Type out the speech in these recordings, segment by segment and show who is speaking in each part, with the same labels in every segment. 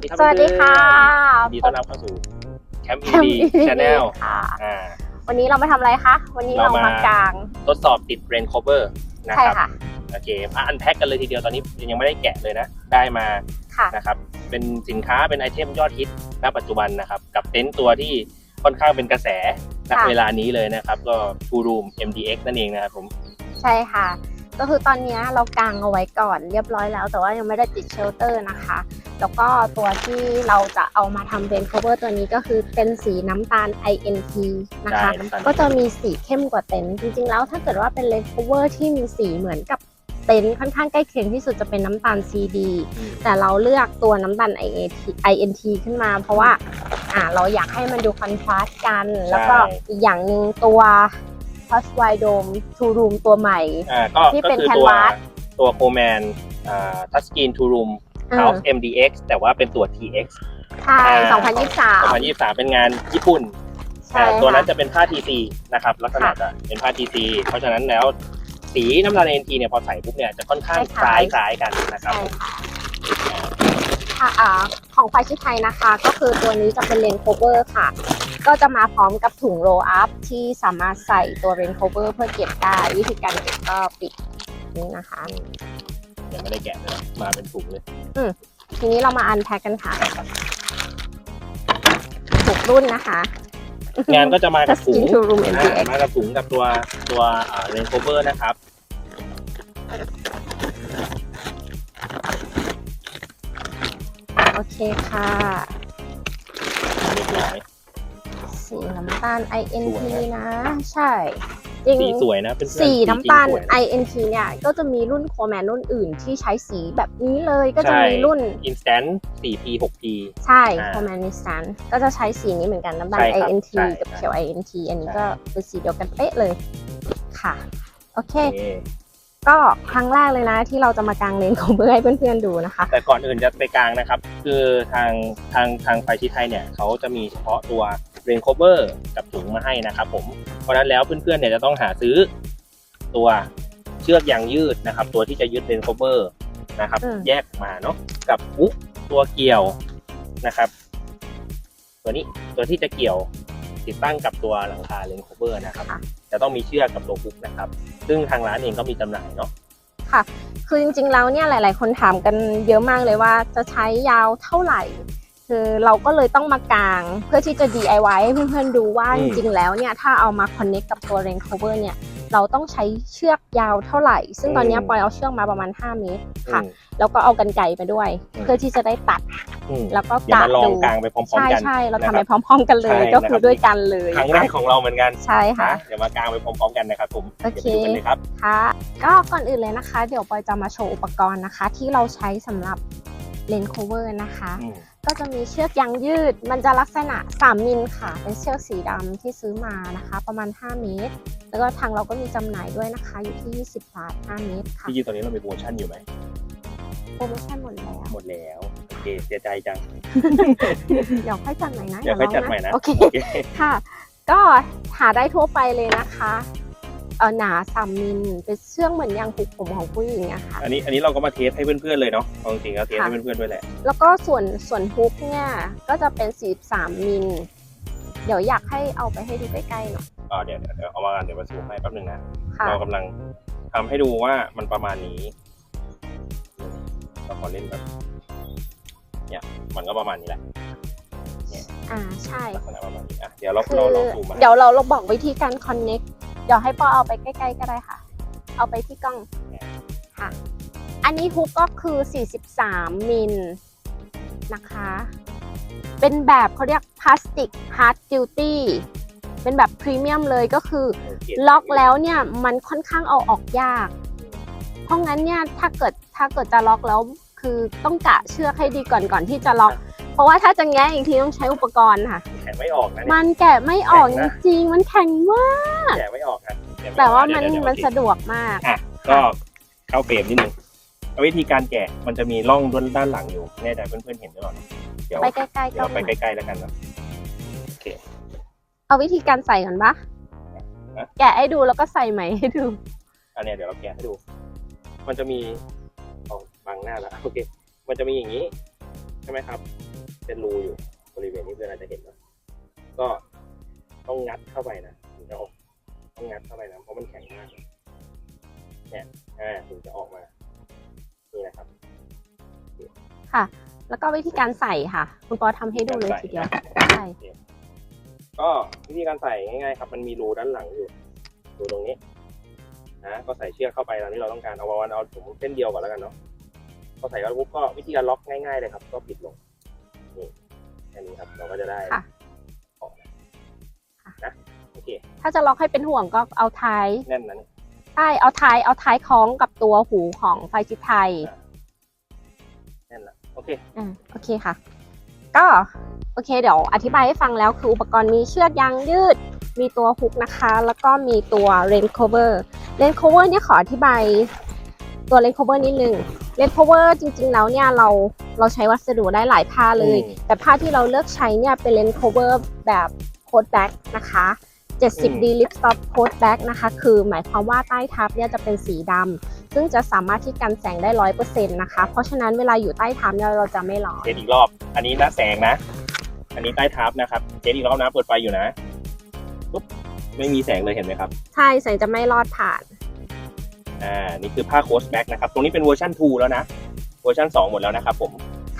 Speaker 1: วัสดีครับ
Speaker 2: สวัสดีค่ะ
Speaker 1: ยินดีต้อนรับเข้าสู่แคมป์
Speaker 2: แค
Speaker 1: อิน
Speaker 2: ม
Speaker 1: ดี
Speaker 2: ป์
Speaker 1: ชาแนล
Speaker 2: ค่ะ
Speaker 1: อ่า
Speaker 2: วันนี้เรามาทำอะไรคะ วันนี้
Speaker 1: เรา
Speaker 2: เรา
Speaker 1: มาม
Speaker 2: มากาง
Speaker 1: ทดสอบติดเรน c คเ v อร์นะ
Speaker 2: ใช่
Speaker 1: ครับ
Speaker 2: ค่ะ
Speaker 1: โอเคมาอันแพ็กกันเลยทีเดียวตอนนี้ยังไม่ได้แกะเลยนะ ได้มา
Speaker 2: ค่ะ
Speaker 1: นะครับ เป็นสินค้าเป็นไอเทมยอดฮิตณปัจจุบันนะครับ กับเต็นท์ตัวที่ค่อนข้างเป็นกระแสณ
Speaker 2: ค่ะ
Speaker 1: เวลานี้เลยนะครับ ก็ Two Room MDX นั่นเองนะครับผม
Speaker 2: ใช่ค่ะ ก็คือตอนนี้เรากางเอาไว้ก่อนเรียบร้อยแล้ว แต่ว่ายังไม่ได้ติดเชลเตอร์นะคะ แล้วก็ตัวที่เราจะเอามาทำเป็น cover ตัวนี้ก็คือเป็นสีน้ำตาล INT นะคะ
Speaker 1: ได้น้ำตาล
Speaker 2: ก็จะมีสีเข้มกว่าเต็นท์จริงๆแล้วถ้าเกิดว่าเป็นเลน cover ที่มีสีเหมือนกับเต็นท์ค่อนข้างใกล้เคียงที่สุดจะเป็นน้ำตาล CD
Speaker 1: อืม
Speaker 2: แต่เราเลือกตัวน้ำตาล INT INT ขึ้นมา เพราะว่าอ่าเราอยากให้มันดูคอนทราสต์กัน แล้วก็อีกอย่างหนึ่งตัว p a s w i d o m Two Room ตัวใหม่
Speaker 1: อ่าก็
Speaker 2: ที่
Speaker 1: ก็
Speaker 2: เป็น
Speaker 1: คือตัว
Speaker 2: Canvas
Speaker 1: ตัวโคแมนอ่าทัชสกรีน Two Room
Speaker 2: อ่า
Speaker 1: House MDX แต่ว่าเป็นตัว TX
Speaker 2: ใช่
Speaker 1: อ่า
Speaker 2: 2023
Speaker 1: 2023 เป็นงานญี่ปุ่น
Speaker 2: ใช่
Speaker 1: อ่าตัวนั้น
Speaker 2: ค่ะ
Speaker 1: จะเป็นผ้า TC นะครับลักษณะ
Speaker 2: ค่ะ
Speaker 1: จะเป็นผ้า TC เพราะฉะนั้นแล้วสีน้ำตาล NT เนี่ยพอใส่ปุ๊บเนี่ยจะค่อนข้างค
Speaker 2: ค
Speaker 1: ล้า
Speaker 2: ล้ายย
Speaker 1: คล้ายกันนะครับ
Speaker 2: ใช่ค่ะค่ะอ่า ของไฟชิไทยนะคะ ก็คือตัวนี้จะเป็นเลน cover ค่ะ ก็จะมาพร้อมกับถุง roll up ที่สามารถใส่ตัวเลน cover เพื่อเก็บได้วิธีการเก็บก็ปิดนี่นะคะ
Speaker 1: ยังไม่ได้แกะเลยมาเป็นถุงเลย
Speaker 2: ทีนี้เรามาอันแพ็กกันค่ะถูกรุ่นนะคะ
Speaker 1: งานก็จะมากับถุง
Speaker 2: Skin to Room
Speaker 1: อ่า
Speaker 2: MDX
Speaker 1: มากับถุงกับตัวตัวเรนโคเวอร์นะครับ
Speaker 2: เคค่ะ
Speaker 1: เรียบร้อย
Speaker 2: สีน้ำตาล INT
Speaker 1: สวยนะ
Speaker 2: นะ ใช่จริง
Speaker 1: สีสวยนะเป็นเพื่อน
Speaker 2: สีน้ำตาล
Speaker 1: จริงๆสวย
Speaker 2: INT เนี่ย ก็จะมีรุ่นโคแมนรุ่นอื่นที่ใช้สีแบบนี้เลยก็จะมีรุ่น
Speaker 1: Instant 4P 6P
Speaker 2: ใช่
Speaker 1: อ่า
Speaker 2: โคแมนนิสตันก็จะใช้สีนี้เหมือนกันน้ำตาล
Speaker 1: ใช่ครับ
Speaker 2: INT
Speaker 1: ใช่
Speaker 2: กับ
Speaker 1: ใช่
Speaker 2: เขียว INT อันนี้ก็เป็นสีเดียวกันเป๊ะเลยค่ะ โอเค
Speaker 1: โอเค
Speaker 2: ก็ครั้งแรกเลยนะที่เราจะมากางเลนของเพื่อให้เพื่อนๆดูนะคะ
Speaker 1: แต่ก่อนอื่นจะไปกลางนะครับ คือทางทางทางไฟชิดไทยเนี่ยเขาจะมีเฉพาะตัวเรนโคเวอร์กับถุงมาให้นะครับผมเพราะฉะนั้นแล้วเพื่อนๆเนี่ยจะต้องหาซื้อตัวเชือกยางยืดนะครับ ตัวที่จะยึดเรนโคเวอร์นะครับ
Speaker 2: อืม
Speaker 1: แยกมาเนาะกับอุ๊ตัวเกี่ยวนะครับ ตัวนี้ตัวที่จะเกี่ยวติดตั้งกับตัวหลังคาเรนโคเวอร์นะครับ
Speaker 2: ค่ะ
Speaker 1: จะต้องมีเชือกกับตัวฮุกนะครับ ซึ่งทางร้านเองก็มีจำหน่ายเนาะ
Speaker 2: ค่ะ คือจริงๆแล้วเนี่ยหลาย ๆ คนถามกันเยอะมากเลยว่าจะใช้ยาวเท่าไหร่ คือเราก็เลยต้องมากางเพื่อที่จะ DIY ให้เพื่อนๆดูว่า
Speaker 1: อื
Speaker 2: จ
Speaker 1: ม
Speaker 2: ริงๆแล้วเนี่ยถ้าเอามา connect กับตัว rain cover เนี่ย เราต้องใช้เชือกยาวเท่าไหร่ ซึ่งตอนเนี้ย
Speaker 1: อืม
Speaker 2: ปอยเอาเชือกมาประมาณ 5 เมตรค่ะ
Speaker 1: อืม
Speaker 2: แล้วก็เอากันไก่ไปด้วย
Speaker 1: อืม
Speaker 2: เพื่อที่จะได้ตัด
Speaker 1: อืม
Speaker 2: แล้วก็
Speaker 1: เดี๋ยว
Speaker 2: กะ
Speaker 1: มาลอง
Speaker 2: ดู
Speaker 1: กลางไปพร้อม
Speaker 2: ใช่
Speaker 1: ๆกัน
Speaker 2: ใช่เรา
Speaker 1: นะค
Speaker 2: ทำ
Speaker 1: บ
Speaker 2: ไปพร้อม ๆ กันเลย
Speaker 1: ใช่
Speaker 2: ก็คือ
Speaker 1: นะครับ
Speaker 2: ด้วยกันเลย
Speaker 1: ครั้งแรกของเราเหมือนกัน
Speaker 2: ใช่ค่ะ
Speaker 1: นะเดี๋ยวมากลางไปพร้อม ๆ กันนะครับผม
Speaker 2: โอเค
Speaker 1: เดี๋ยวไปดูกันเลยครับ
Speaker 2: ค่ะก็ก่อนอื่นเลยนะคะ เดี๋ยวปอยจะมาโชว์อุปกรณ์นะคะ ที่เราใช้สำหรับเลน cover นะคะ
Speaker 1: อืม
Speaker 2: ก็จะมีเชือกยางยืด มันจะลักษณะ 3 มิลค่ะ เป็นเชือกสีดำที่ซื้อมานะคะ ประมาณ 5 เมตร แล้วก็ทางเราก็มีจำหน่ายด้วยนะคะ อยู่ที่ 20 บาท 5 เมตรค่ะ
Speaker 1: พี่ยีตอนนี้เรามีโปรโมชั่นอยู่ไหม
Speaker 2: โปรโมชั่นหมดแล้ว
Speaker 1: หมดแล้วโอเคเสียใจจัง
Speaker 2: เดี๋ยวค่อยจัดใหม่นะ
Speaker 1: เดี๋ยวค่อยจัดใหม่นะ
Speaker 2: โอเค
Speaker 1: โอเค
Speaker 2: ค่ะ ก็หาได้ทั่วไปเลยนะคะ เออหนา3มิลเป็นเชือกเหมือนยางผูกผมของผู้หญิงอะค่ะ
Speaker 1: อันนี้อันนี้เราก็มาเทสให้เพื่อนๆเลยเนาะเอาจริงๆแล้วเทส
Speaker 2: ค่ะ
Speaker 1: ให้เพื่อนๆด้วยแหละ
Speaker 2: แล้วก็ส่วนส่วนฮุกเนี่ยก็จะเป็น43มิลเดี๋ยวอยากให้เอาไปให้ดูใกล้ๆหน่อย
Speaker 1: อ่าเดี๋ยวเดี๋ยวเดี๋ยวเอามากันเดี๋ยวมาซูมให้แป๊บหนึงนะ
Speaker 2: ค่ะ
Speaker 1: เรากำลังทำให้ดูว่ามันประมาณนี้เราขอเล่นแบบเนี่ยมันก็ประมาณนี้แหละ
Speaker 2: อ่าใช่
Speaker 1: ลักษณะประมาณนี้อะเดี๋ยวเรา
Speaker 2: คือ
Speaker 1: เราลองซูมมา
Speaker 2: เดี๋ยวเราเราบอกวิธีการ connect เดี๋ยวให้ปอเอาไปใกล้ ๆ ก็ได้ค่ะ เอาไปที่กล้องค่ะ อันนี้ฮุกก็คือ 43 มิลนะคะ เป็นแบบเขาเรียกพลาสติกฮาร์ดดิวตี้เป็นแบบพรีเมียมเลยก็คือ
Speaker 1: โเค
Speaker 2: ล็อกแล้วเนี่ยมันค่อนข้างเอาออกยาก เพราะงั้นเนี่ยถ้าเกิดถ้าเกิดจะล็อกแล้วคือต้องกะเชือกให้ดีก่อนก่อนที่จะล็อก เพราะว่าถ้าจะแงะอีกทีต้องใช้อุปกรณ์ค่ะ
Speaker 1: แกะไม่ออกนะเนี่ย
Speaker 2: มันแกะไม่ออก
Speaker 1: แข็งนะ
Speaker 2: จริงๆมันแข็งมาก
Speaker 1: แกะไม่ออกนะกะไออก
Speaker 2: แต่ว่ามัน
Speaker 1: เดี๋ยเดี๋ย
Speaker 2: มัน
Speaker 1: โอเค
Speaker 2: สะดวกมาก
Speaker 1: อะก็เข้าเฟรมนิดนึงวิธีการแกะมันจะมีร่องด้านหลังอยู่แน่ใจเพื่อนๆเห็นหรือเปล่าเดี๋ยว
Speaker 2: ไปใกล้ๆ
Speaker 1: เดี๋
Speaker 2: ก็
Speaker 1: ยวไปใกล้ๆแล้วกันนะโอเค
Speaker 2: เอาวิธีการใส่ก่อนปะ
Speaker 1: อะ
Speaker 2: แกะให้ดูแล้วก็ใส่ใหม่ให้ดู
Speaker 1: อันเนี้ยเดี๋ยวเราแกะให้ดู มันจะมีเอาบังหน้าแล้วโอเค มันจะมีอย่างนี้ ใช่ไหมครับ เป็นรูอยู่บริเวณนี้เพื่อนอาจจะเห็นนะก็ต้องงัดเข้าไปนะถึงจะออก ต้องงัดเข้าไปนะเพราะมันแข็งมากเนี่ยอ่าถึงจะออกมา นี่นะครับ
Speaker 2: ค่ะ แล้วก็วิธีการใส่ค่ะ คุณปอทำให้ดูเลยทีเดียวใช่
Speaker 1: ก็วิธีการใส่ง่ายๆครับ มันมีรูด้านหลังอยู่รูตรงนี้นะก็ใส่เชือกเข้าไปตามที่เราต้องการเอาวันเอาผมเส้นเดียวก่อนแล้วกันเนาะพอใส่แล้วปุ๊บก็วิธีการล็อกง่ายๆเลยครับ ก็ปิดลงนี่แค่นี้ครับ เราก็จะได้
Speaker 2: ค่ะ
Speaker 1: ออกนะโอเค
Speaker 2: ถ้าจะล็อกให้เป็นห่วงก็เอาท้าย
Speaker 1: แน่นนั้น
Speaker 2: ใช่เอาท้ายเอาท้ายคล้องกับตัวหูของไฟชิดไทย
Speaker 1: แน่นละโอเค
Speaker 2: อ่าโอเคค่ะ ก็โอเคเดี๋ยวอธิบายให้ฟังแล้วคืออุปกรณ์มีเชือกยางยืด มีตัวฮุกนะคะ แล้วก็มีตัว rain cover rain cover เนี่ยขออธิบายตัว rain cover นิดนึง rain cover จริงๆแล้วเนี่ยเราเราใช้วัสดุได้หลายผ้าเลย
Speaker 1: อืม
Speaker 2: แต่ผ้าที่เราเลือกใช้เนี่ยเป็น rain cover แบบ coat back นะคะ
Speaker 1: อืม
Speaker 2: 70 d lip stop coat back นะคะ คือหมายความว่าใต้ทับเนี่ยจะเป็นสีดำ ซึ่งจะสามารถที่กันแสงได้ร้อยเปอร์เซ็นต์นะคะ เพราะฉะนั้นเวลาอยู่ใต้ทับเนี่ยเราจะไม่ร้อน
Speaker 1: เทสอีกรอบ อันนี้หน้าแสงนะ อันนี้ใต้ทับนะครับเทสอีกรอบนะ เปิดไฟอยู่นะปุ๊บไม่มีแสงเลยเห็นไหมครับ
Speaker 2: ใช่ แสงจะไม่รอดผ่าน
Speaker 1: อ่า นี่คือผ้าโค้ชแบ็กนะครับ ตรงนี้เป็นเวอร์ชัน2แล้วนะ เวอร์ชัน2 หมดแล้วนะครับผม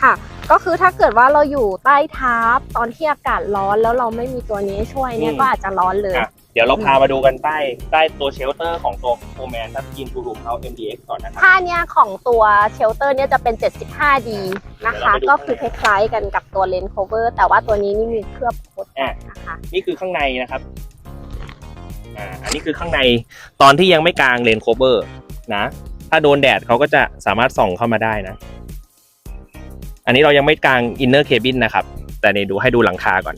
Speaker 2: ค่ะ ก็คือถ้าเกิดว่าเราอยู่ใต้ทับตอนที่อากาศร้อนแล้วเราไม่มีตัวนี้ช่วยเนี่ย
Speaker 1: อืม
Speaker 2: ก็อาจจะร้อนเลย
Speaker 1: อะเดี๋ยวเราพามาดูกันใต้ใต้ตัวเชลเตอร์ของตัวโฟแมนทับกินทูรูมเขา MDX ก่อนนะครับ
Speaker 2: ผ้าเนี่ยของตัวเชลเตอร์เนี่ยจะเป็น 75D นะคะ
Speaker 1: เดี๋ยวเราไปดู
Speaker 2: ก็คือคล้ายๆกันกับตัวเลนส์ cover แต่ว่าตัวนี้นี่มีเคลือบโคต
Speaker 1: อะ
Speaker 2: นะคะ
Speaker 1: นี่คือข้างในนะครับอ่าอันนี้คือข้างในตอนที่ยังไม่กลางเลนโคเวอร์นะ ถ้าโดนแดดเขาก็จะสามารถส่องเข้ามาได้นะ อันนี้เรายังไม่กลางอินเนอร์เคบินนะครับ แต่นี่ดูให้ดูหลังคาก่อน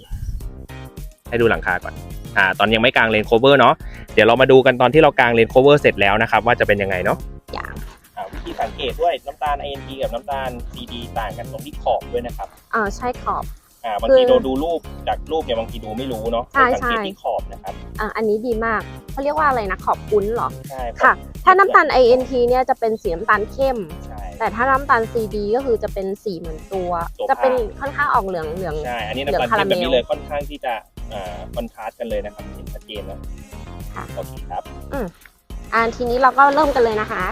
Speaker 1: ให้ดูหลังคาก่อน อ่า ตอนยังไม่กลางเลนโคเวอร์เนาะ เดี๋ยวเรามาดูกันตอนที่เรากลางเลนโคเวอร์เสร็จแล้วนะครับ ว่าจะเป็นยังไงเนาะ
Speaker 2: อย่าง
Speaker 1: อ่าวิธีสังเกตด้วยน้ำตาล INT กับน้ำตาล CD ต่างกันตรงที่ขอบด้วยนะครับ
Speaker 2: อ่าใช่ขอบ
Speaker 1: อ่าบางที
Speaker 2: คือ
Speaker 1: เราดูรูปจากรูปเนี่ยบางทีดูไม่รู้เนาะ
Speaker 2: ใช่
Speaker 1: ให้สังเกต
Speaker 2: ใช่
Speaker 1: ที่ขอบนะครับ
Speaker 2: อ่าอันนี้ดีมากเขาเรียกว่าอะไรนะขอบคุ้นเหรอ
Speaker 1: ใช่
Speaker 2: ค่ะ ถ้าน้ำตาล INT เนี่ยจะเป็นสีน้ำตาลเข้ม
Speaker 1: ใช่
Speaker 2: แต่ถ้าน้ำตาล CD ก็คือจะเป็นสีเหมือนตัว
Speaker 1: ตัว
Speaker 2: จะเป็น
Speaker 1: ผ้า
Speaker 2: ค่อนข้างออกเหลืองเหลือง
Speaker 1: ใช่ อันนี้
Speaker 2: เหลื
Speaker 1: น้ำ
Speaker 2: อง
Speaker 1: ตาลเข้มแบบนี้
Speaker 2: คาราเมล
Speaker 1: เลยค่อนข้างที่จะอ่าคอนทราสต์กันเลยนะครับเห็นชัดเจนนะ
Speaker 2: ค่ะ
Speaker 1: โอเคครับ
Speaker 2: อ่าทีนี้เราก็เริ่มกันเลยนะคะ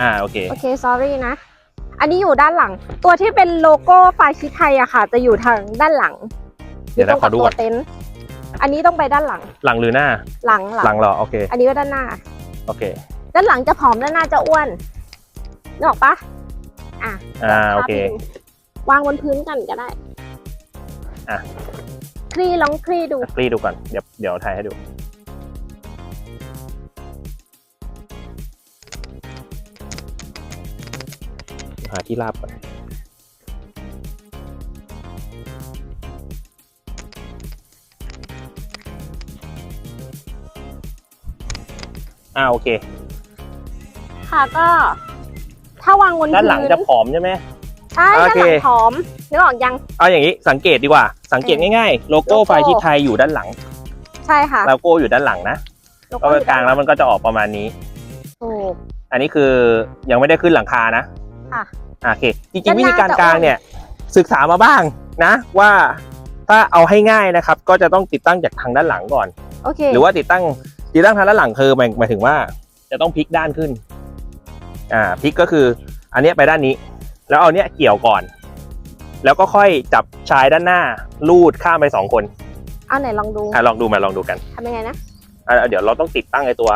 Speaker 1: อ่าโอเค
Speaker 2: โอเค sorry นะ อันนี้อยู่ด้านหลัง ตัวที่เป็นโลโก้ไฟชิไทยอะค่ะ จะอยู่ทางด้านหลัง
Speaker 1: เดี๋ยวนะ
Speaker 2: ตรง
Speaker 1: ขอดู
Speaker 2: ตั
Speaker 1: ก่
Speaker 2: ว
Speaker 1: อน
Speaker 2: เต็นท์อันนี้ต้องไปด้านหลัง
Speaker 1: หลังหรือหน้า
Speaker 2: หลังหลั
Speaker 1: หลังเหรอโอเค
Speaker 2: อันนี้ก็ด้านหน้า
Speaker 1: โอเค
Speaker 2: ด้านหลังจะผอมด้านหน้าจะอ้วน นึกออกปะอะ
Speaker 1: อ่าโอเค
Speaker 2: ภาพหนึ่งวางบนพื้นกันก็ได้
Speaker 1: อะ
Speaker 2: คลี่ลองคลี่ดู
Speaker 1: กรีดูก่อน เดี๋ยวเดี๋ยวถ่ายให้ดู หาที่ราบก่อนอ่าโอเค
Speaker 2: ค่ะก็ถ้าวางบน
Speaker 1: ด้าน
Speaker 2: พื้น
Speaker 1: หลังจะผอมใช่ไหม
Speaker 2: ใช่
Speaker 1: โอ
Speaker 2: ด้าน
Speaker 1: เค
Speaker 2: หลังผอมนึกออกยัง
Speaker 1: เอาอย่างนี้สังเกตดีกว่า สังเกต
Speaker 2: เออ
Speaker 1: ง่ายๆ โลโก้
Speaker 2: โลโก้
Speaker 1: ไฟชิดไทยอยู่ด้านหลัง
Speaker 2: ใช่ค่ะ
Speaker 1: โลโก้อยู่ด้านหลังนะ
Speaker 2: โล
Speaker 1: ก็
Speaker 2: โก้
Speaker 1: ไป
Speaker 2: อยู่
Speaker 1: กลางแล้วมันก็จะออกประมาณนี้
Speaker 2: ถูก
Speaker 1: อันนี้คือยังไม่ได้ขึ้นหลังคานะ
Speaker 2: ค่ะ
Speaker 1: อะโอเค จริ
Speaker 2: ด้างน
Speaker 1: ๆวิ
Speaker 2: หน้า
Speaker 1: ธีการ
Speaker 2: จะ
Speaker 1: กลาง
Speaker 2: อ้วน
Speaker 1: เนี่ย ศึกษามาบ้างนะ ว่าถ้าเอาให้ง่ายนะครับ ก็จะต้องติดตั้งจากทางด้านหลังก่อน
Speaker 2: โอเค
Speaker 1: หรือว่าติดตั้งติดตั้งทางด้านหลังคือหมายหมายถึงว่า จะต้องพลิกด้านขึ้น อ่าพลิกก็คืออันเนี้ยไปด้านนี้ แล้วเอาเนี้ยเกี่ยวก่อน แล้วก็ค่อยจับชายด้านหน้าลูดข้ามไปสองคน
Speaker 2: เอาไหนลองดู
Speaker 1: อะลองดูมาลองดูกัน
Speaker 2: ทำยังไงนะ
Speaker 1: อะเดี๋ยวเราต้องติดตั้งไอ้ตัว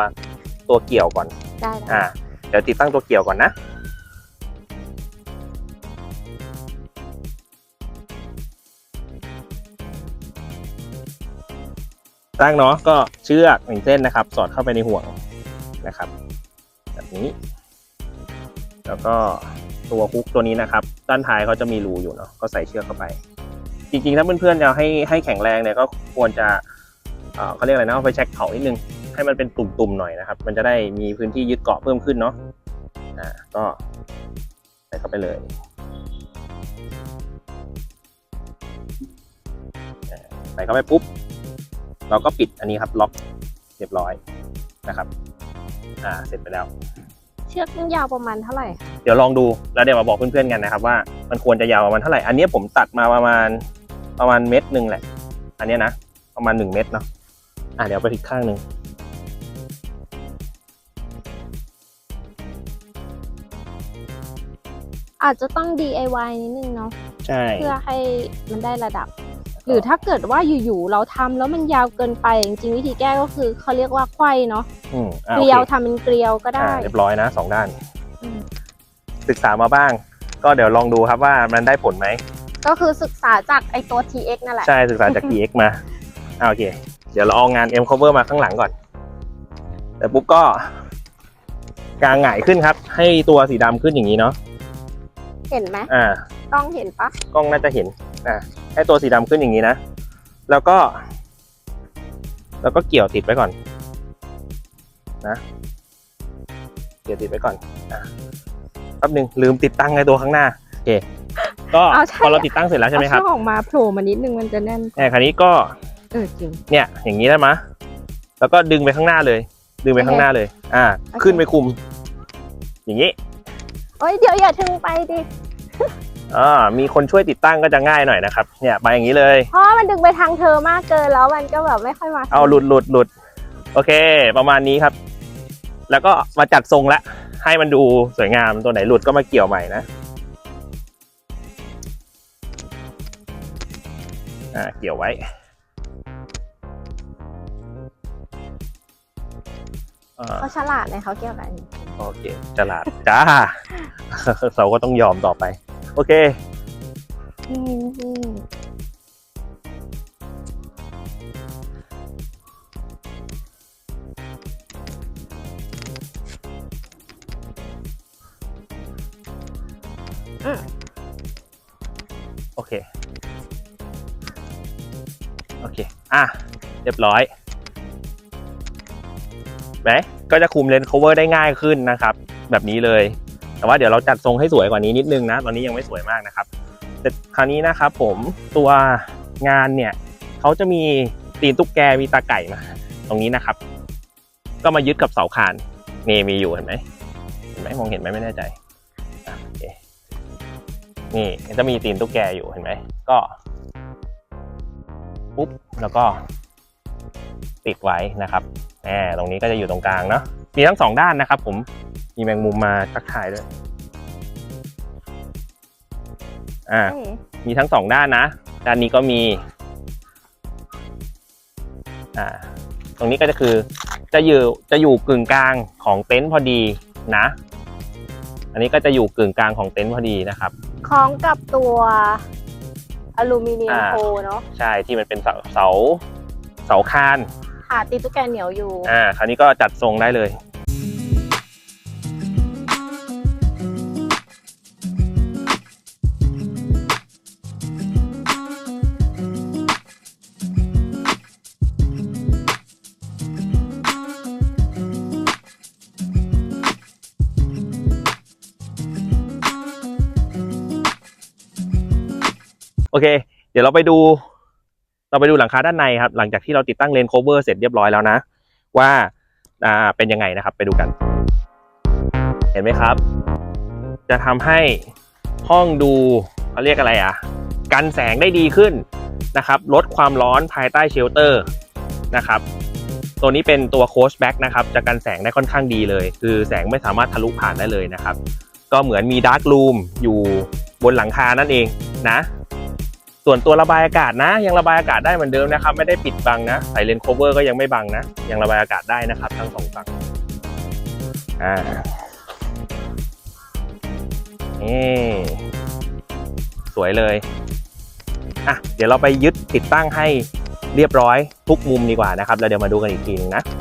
Speaker 1: ตัวเกี่ยวก่อน
Speaker 2: ได้ได้
Speaker 1: อ่าเดี๋ยวติดตั้งตัวเกี่ยวก่อนนะตั้งเนาะก็เชือกหนึ่งเส้นนะครับ สอดเข้าไปในห่วงนะครับ แบบนี้ แล้วก็ตัวฮุกตัวนี้นะครับ ด้านท้ายเขาจะมีรูอยู่เนาะก็ใส่เชือกเข้าไป จริงๆ ถ้าเพื่อนๆจะให้ให้แข็งแรงเนี่ยก็ควรจะเเขาเรียกอะไรนะไปเช็คเขานิดนึงให้มันเป็นตุ่มๆหน่อยนะครับ มันจะได้มีพื้นที่ยึดเกาะเพิ่มขึ้นเนาะอ่าก็ใส่เข้าไปเลยใส่เข้าไปปุ๊บ เราก็ปิดอันนี้ครับล็อกเรียบร้อยนะครับ อ่าเสร็จไปแล้ว
Speaker 2: เชือกมันยาวประมาณเท่าไหร่
Speaker 1: เดี๋ยวลองดูแล้วเดี๋ยวมาบอกเพื่อนๆกันนะครับว่ามันควรจะยาวประมาณเท่าไหร่ อันเนี้ยผมตัดมาประมาณประมาณเม็ดหนึ่งแหละ อันเนี้ยนะ ประมาณหนึ่งเม็ดเนาะ อะเดี๋ยวไปอีกข้างหนึ่ง
Speaker 2: อาจจะต้อง DIY นิดนึงเนาะ
Speaker 1: ใช่
Speaker 2: เพื่อให้มันได้ระดับ หรือถ้าเกิดว่าอยู่ๆเราทำแล้วมันยาวเกินไป จริงๆวิธีแก้ก็คือเขาเรียกว่าไขว้เนาะ
Speaker 1: อืมอะ
Speaker 2: เก
Speaker 1: โอ
Speaker 2: ลี
Speaker 1: เค
Speaker 2: ยวทำเป็นเกลียวก็ได้
Speaker 1: อ่าเรียบร้อยนะสองด้าน
Speaker 2: อืม
Speaker 1: ศึกษามาบ้าง ก็เดี๋ยวลองดูครับว่ามันได้ผลไหม
Speaker 2: ก็คือศึกษาจากไอตัว TX นั่นแหละ
Speaker 1: ใช่ศึกษาจาก DX มาอ่าโอเค เดี๋ยวเราเอางาน M cover มาข้างหลังก่อน แต่ปุ๊บก็กางหงายขึ้นครับ ให้ตัวสีดำขึ้นอย่างนี้เนาะ
Speaker 2: เห็นไหม
Speaker 1: อ่า
Speaker 2: กล้องเห็นปะ
Speaker 1: กล้องน่าจะเห็นอ่า ให้ตัวสีดำขึ้นอย่างนี้นะ แล้วก็ แล้วก็เกี่ยวติดไว้ก่อน นะ เกี่ยวติดไว้ก่อนอ่าแป๊บหนึ่งลืมติดตั้งในตัวข้างหน้าโอเคก็
Speaker 2: เอาใช่
Speaker 1: พอเราติดตั้งเสร็จแล้วใช่ไหมครับ
Speaker 2: เอาช่องออกมาโผล่มานิดนึงมันจะแน่นกว่า
Speaker 1: เนี่ยคราวนี้ก็
Speaker 2: เออจริง
Speaker 1: เนี่ย อย่างนี้ได้ไหมะแล้วก็ดึงไปข้างหน้าเลย ดึงไปข้างหน้าเลย อ่า
Speaker 2: โอเค
Speaker 1: ขึ้นไปคุม อย่างนี้
Speaker 2: โอ้ยเดี๋ยวอย่าทึงไปดิ
Speaker 1: อ่ามีคนช่วยติดตั้งก็จะง่ายหน่อยนะครับเนี่ยไปอย่างนี้เลย
Speaker 2: เพราะว่ามันดึงไปทางเธอมากเกินแล้วมันก็แบบไม่ค่อยมา
Speaker 1: เอาหลุดหลุดหลุดโอเค ประมาณนี้ครับ แล้วก็มาจัดทรงละให้มันดูสวยงามตัวไหนหลุดก็มาเกี่ยวใหม่นะอ่าเกี่ยวไว้อ่า
Speaker 2: เขาฉลาดเลยเขาเกี่ยวกับอันนี้
Speaker 1: โอเคฉลาดจ้า เราก็ต้องยอมต่อไป โอเค
Speaker 2: อืมอืม
Speaker 1: โอเค โอเค อะ เรียบร้อยไหมก็จะคุมเลนส์ cover ได้ง่ายขึ้นนะครับ แบบนี้เลย แต่ว่าเดี๋ยวเราจัดทรงให้สวยกว่านี้นิดนึงนะ ตอนนี้ยังไม่สวยมากนะครับแต่คราวนี้นะครับผมตัวงานเนี่ยเขาจะมีตีนตุ๊กแกมีตาไก่มาตรงนี้นะครับ ก็มายึดกับเสาคานนี่มีอยู่เห็นไหมเห็นไหมมองเห็นไหมไม่แน่ใจนี่จะมีตีนตุ๊กแกอยู่เห็นไหมก็ปุ๊บแล้วก็ติดไว้นะครับแหมตรงนี้ก็จะอยู่ตรงกลางเนาะมีทั้งสองด้านนะครับผม มีแมงมุมมาทักทายด้วย อ่า
Speaker 2: เอ้ย
Speaker 1: มีทั้งสองด้านนะ ด้านนี้ก็มี อ่า ตรงนี้ก็จะคือ จะอยู่ จะอยู่กึ่งกลางของเต็นท์พอดีนะ อันนี้ก็จะอยู่กึ่งกลางของเต็นท์พอดีนะครับ
Speaker 2: คล้องกับตัวอลูมิเนียม
Speaker 1: อ่า
Speaker 2: โพเนาะ
Speaker 1: ใช่ ที่มันเป็นเสา เสาเสาคาน
Speaker 2: ขาตีตุ๊กแกเหนียวอยู่
Speaker 1: อ่า คราวนี้ก็จัดทรงได้เลย เค เดี๋ยวเราไปดู เราไปดูหลังคาด้านในครับ หลังจากที่เราติดตั้งเลนโคเวอร์เสร็จเรียบร้อยแล้วนะ ว่าอ่าเป็นยังไงนะครับ ไปดูกัน เห็นไหมครับ จะทำให้ห้องดูเขาเรียกอะไรอะ กันแสงได้ดีขึ้นนะครับ ลดความร้อนภายใต้เชลเตอร์นะครับตัวนี้เป็นตัวโคชแบ็กนะครับจะกันแสงได้ค่อนข้างดีเลย คือแสงไม่สามารถทะลุผ่านได้เลยนะครับ ก็เหมือนมีดาร์กรูมอยู่บนหลังคานั่นเองนะ ส่วนตัวระบายอากาศนะ ยังระบายอากาศได้เหมือนเดิมนะครับ ไม่ได้ปิดบังนะใส่เลนโคเวอร์ก็ยังไม่บังนะ ยังระบายอากาศได้นะครับ ทั้งสองฝั่งอ่านี่สวยเลยอะเดี๋ยวเราไปยึดติดตั้งให้เรียบร้อยทุกมุมดีกว่านะครับ แล้วเดี๋ยวมาดูกันอีกทีนึงนะ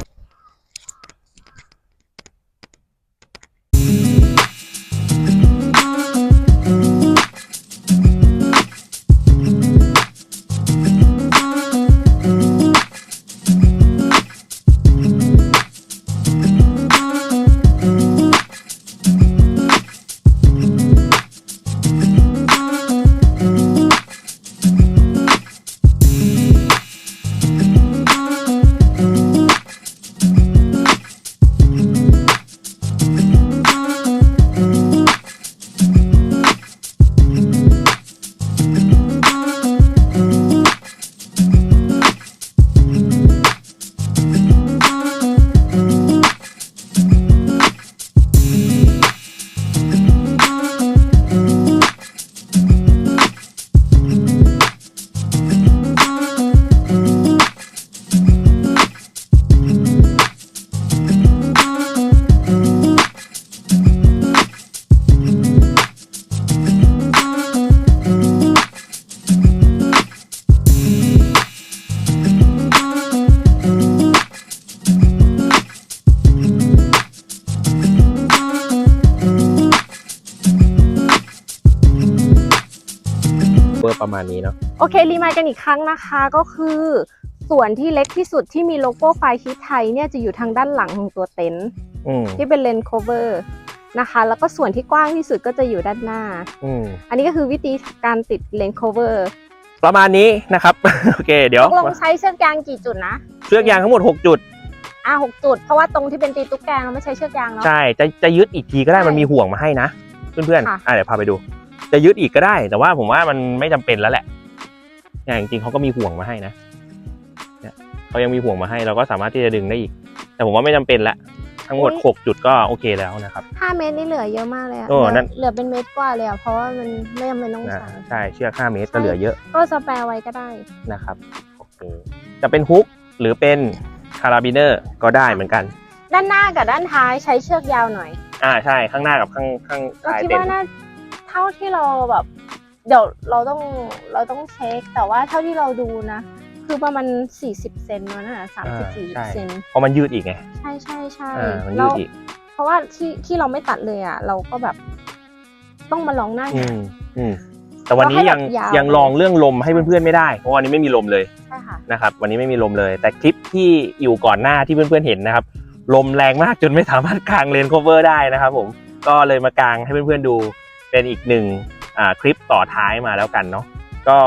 Speaker 1: มาณนี้เนาะ
Speaker 2: โอเครีมายกันอีกครั้งนะคะก็คือ ส่วนที่เล็กที่สุดที่มีโลโก้ไฟคิดไทยเนี่ยจะอยู่ทางด้านหลังของตัวเต็นท์
Speaker 1: อืม
Speaker 2: ที่เป็นเลนส์ cover นะคะ แล้วก็ส่วนที่กว้างที่สุดก็จะอยู่ด้านหน้า
Speaker 1: อืม
Speaker 2: อันนี้ก็คือวิธีการติดเลนส์ cover
Speaker 1: ประมาณนี้นะครับ โอเค เดี๋ยว
Speaker 2: ตกลงใช้เชือกยางกี่จุดนะ
Speaker 1: เชือกยางทั้งหมด 6 จุด
Speaker 2: อะหกจุด เพราะว่าตรงที่เป็นตีตุ๊กแกเราไม่ใช้เชือกยางเนาะ
Speaker 1: ใช่จะจะยึดอีกทีก็ได้
Speaker 2: ใช่
Speaker 1: มันมีห่วงมาให้นะ เพื่อนๆ
Speaker 2: ค่ะ
Speaker 1: อะเดี๋ยวพาไปดู จะยึดอีกก็ได้ แต่ว่าผมว่ามันไม่จำเป็นแล้วแหละเนี่ยจริงๆเขาก็มีห่วงมาให้นะเนี่ยเขายังมีห่วงมาให้เราก็สามารถที่จะดึงได้อีก แต่ผมว่าไม่จำเป็นละทั้งหมด 6 จุดก็โอเคแล้วนะครับ
Speaker 2: ห้าเมตรนี่เหลือเยอะมากเลยอะ
Speaker 1: โอ้
Speaker 2: เหลือ
Speaker 1: นั่น
Speaker 2: เหลือเป็นเมตรกว่าเลยอะเพราะว่ามันไม่จำเป็นต้อง
Speaker 1: นะ
Speaker 2: ใช้
Speaker 1: ใช่เชือก 5 เมตรก็เหลือเยอะ
Speaker 2: ก็สแปรไว้ก็ได้
Speaker 1: นะครับโอเคจะเป็นฮุกหรือเป็นคาราบิเนอร์ก็ได้เหมือนกัน
Speaker 2: ด้านหน้ากับด้านท้ายใช้เชือกยาวหน่อย
Speaker 1: อ่าใช่ข้างหน้ากับข้างข้าง
Speaker 2: เรา
Speaker 1: ท้าย
Speaker 2: คิด
Speaker 1: เต็ม
Speaker 2: ว่าน่าเท่าที่เราแบบ เดี๋ยวเราต้องเราต้องเช็ค แต่ว่าเท่าที่เราดูนะ คือประมาณ40เซนนั่นน่ะสามสิบสี่
Speaker 1: ใช่
Speaker 2: เซน
Speaker 1: เพราะมันยืดอีกไง
Speaker 2: ใช่ใช่ใช่
Speaker 1: อ่ามันยื
Speaker 2: เรา
Speaker 1: ดอีก
Speaker 2: เพราะว่าที่ที่เราไม่ตัดเลยอะ เราก็แบบ ต้องมาลองหน้า
Speaker 1: อืมอืมแต่วันนี้
Speaker 2: เราให้
Speaker 1: ยัง
Speaker 2: แบบยาว
Speaker 1: ยังลองเรื่องลมให้เพื่อนๆไม่ได้ เพราะวันนี้ไม่มีลมเลย
Speaker 2: ใช่ค่ะ
Speaker 1: นะครับ วันนี้ไม่มีลมเลย แต่คลิปที่อยู่ก่อนหน้าที่เพื่อนๆเห็นนะครับ ลมแรงมากจนไม่สามารถกางเลนโคเวอร์ได้นะครับผมก็เลยมากางให้เพื่อนๆดู เป็นอีกหนึ่งอ่าคลิปต่อท้ายมาแล้วกันเนาะก็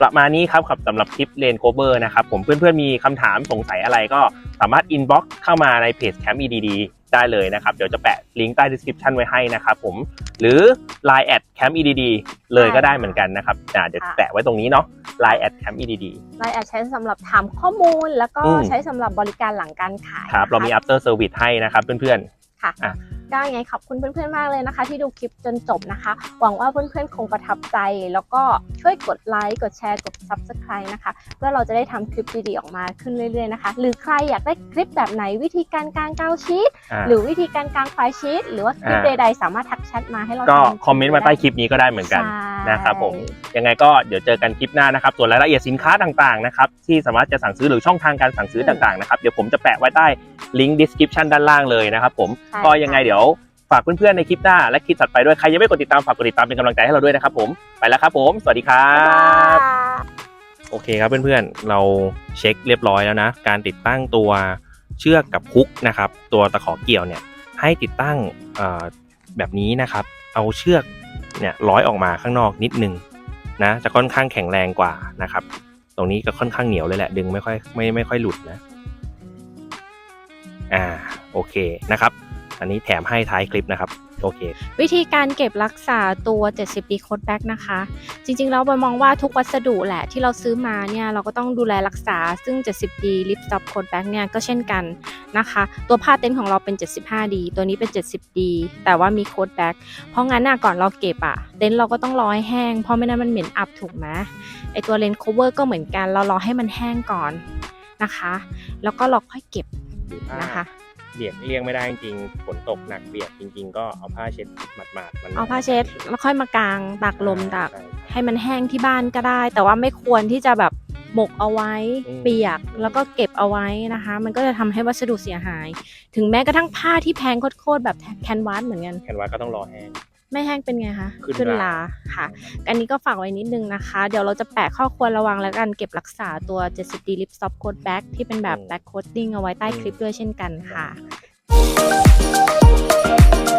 Speaker 1: ประมาณนี้ครับครับสำหรับคลิปเลนโคเวอร์นะครับผมเพื่อนๆมีคำถามสงสัยอะไรก็สามารถอินบ็อกซ์เข้ามาในเพจแคมป์ EDD ได้เลยนะครับ เดี๋ยวจะแปะลิงก์ใต้ description ไว้ให้นะครับผมหรือ Line แอดแคมป์ EDD เลยก็ได้เหมือนกันนะครับอ่าเดี๋ยวแปะไว้ตรงนี้เนาะ Line แอดแคมป์ EDD
Speaker 2: ไลน์แอดใช้สำหรับถามข้อมูล แล้วก็
Speaker 1: อืม
Speaker 2: ใช้สำหรับบริการหลังการขาย
Speaker 1: ครับ
Speaker 2: นะคะ
Speaker 1: เรามี after service ให้นะครับเพื่อน
Speaker 2: ค่ะ
Speaker 1: อะ
Speaker 2: ก็ยังไงขอบคุณเพื่อนๆมากเลยนะคะ ที่ดูคลิปจนจบนะคะ หวังว่าเพื่อนๆคงประทับใจ แล้วก็ช่วยกดไลค์กดแชร์กด subscribe นะคะ เพื่อเราจะได้ทำคลิปดีๆออกมาขึ้นเรื่อยๆนะคะ หรือใครอยากได้คลิปแบบไหนวิธีการกางกาวชีต
Speaker 1: ๆอ่า
Speaker 2: หรือวิธีการกางไฟล์ชีตหรือว่าคลิป
Speaker 1: อ่า
Speaker 2: ใดๆสามารถทักแชทมาให้เรา
Speaker 1: ก็
Speaker 2: ทำ
Speaker 1: คอมเมนต์มาใต้คลิปนี้ก็ได้เหมือนกัน
Speaker 2: ใช่
Speaker 1: นะครับผมยังไงก็เดี๋ยวเจอกันคลิปหน้านะครับ ส่วนรายละเอียดสินค้าต่างๆนะครับที่สามารถจะสั่งซื้อหรือช่องทางการสั่งซื้อต่างๆนะครับเดี๋ยวผมจะแปะไว้ใต้ลิงก์ description ด้านล่างเลยนะครับผม
Speaker 2: ใช่
Speaker 1: ก็ยังไงเดี๋ยวฝากเพื่อนๆในคลิปหน้าและคลิปถัดไปด้วยใครยังไม่กดติดตามฝากกดติดตามเป็นกำลังใจให้เราด้วยนะครับผมไปแล้วครับผมสวัสดีครั
Speaker 2: บ๊าย
Speaker 1: บ
Speaker 2: บาย
Speaker 1: โอเคครับเพื่อนๆเราเช็คเรียบร้อยแล้วนะการติดตั้งตัวเชือกกับฮุกนะครับตัวตะขอเกี่ยวเนี่ยให้ติดตั้งเอ่อแบบนี้นะครับ เอาเชือก เนี่ยร้อยออกมาข้างนอกนิดนึงนะจะค่อนข้างแข็งแรงกว่านะครับ ตรงนี้ก็ค่อนข้างเหนียวเลยแหละดึงไม่ค่อยไม่ไม่ค่อยหลุดนะอ่าโอเคนะครับ อันนี้แถมให้ท้ายคลิปนะครับโอเค
Speaker 2: วิธีการเก็บรักษาตัว 70D Code Back นะคะ จริงๆ แล้วบอยมองว่าทุกวัสดุแหละที่เราซื้อมาเนี่ย เราก็ต้องดูแลรักษาซึ่ง 70D Lip Stop Code Back เนี่ย ก็เช่นกันนะคะ ตัวผ้าเต็นท์ของเราเป็น 75D ตัวนี้เป็น 70D แต่ว่ามี Code Back เพราะงั้นน่ะก่อนเราเก็บอะเต็นท์เราก็ต้องรอให้แห้ง เพราะไม่นั้นมันเหม็นอับถูกไหมไอตัวเลนส์ cover ก็เหมือนกันเรารอให้มันแห้งก่อนนะคะ แล้วก็เราค่อยเก็บนะคะ
Speaker 1: เบียดเลี่ยงไม่ได้จริงๆฝนตกหนักเบียดจริง ๆ ก็เอาผ้าเช็ดหมาดๆมัน
Speaker 2: เอาผ้าเช็ดแล้วค่อยมากางตากลมตาก
Speaker 1: ใช่
Speaker 2: ให้มันแห้งที่บ้านก็ได้ แต่ว่าไม่ควรที่จะแบบหมกเอาไว้
Speaker 1: อืม
Speaker 2: เปียกแล้วก็เก็บเอาไว้นะคะ มันก็จะทำให้วัสดุเสียหาย ถึงแม้กระทั่งผ้าที่แพงโคตรๆแบบแคนวาสเหมือนกัน
Speaker 1: แคนวาสก็ต้องรอแห้ง
Speaker 2: ไม่แห้งเป็นไงคะ
Speaker 1: ขึ้นรา
Speaker 2: ลาค่ะ อันนี้ก็ฝากไว้นิดนึงนะคะ เดี๋ยวเราจะแปะข้อควรระวังและการเก็บรักษาตัว 70D Lip Stop Coat Back ที่เป็นแบบ
Speaker 1: อืม
Speaker 2: Back Coating เอาไว้ใต้
Speaker 1: อืม
Speaker 2: คลิปด้วยเช่นกันค่ะ
Speaker 1: ค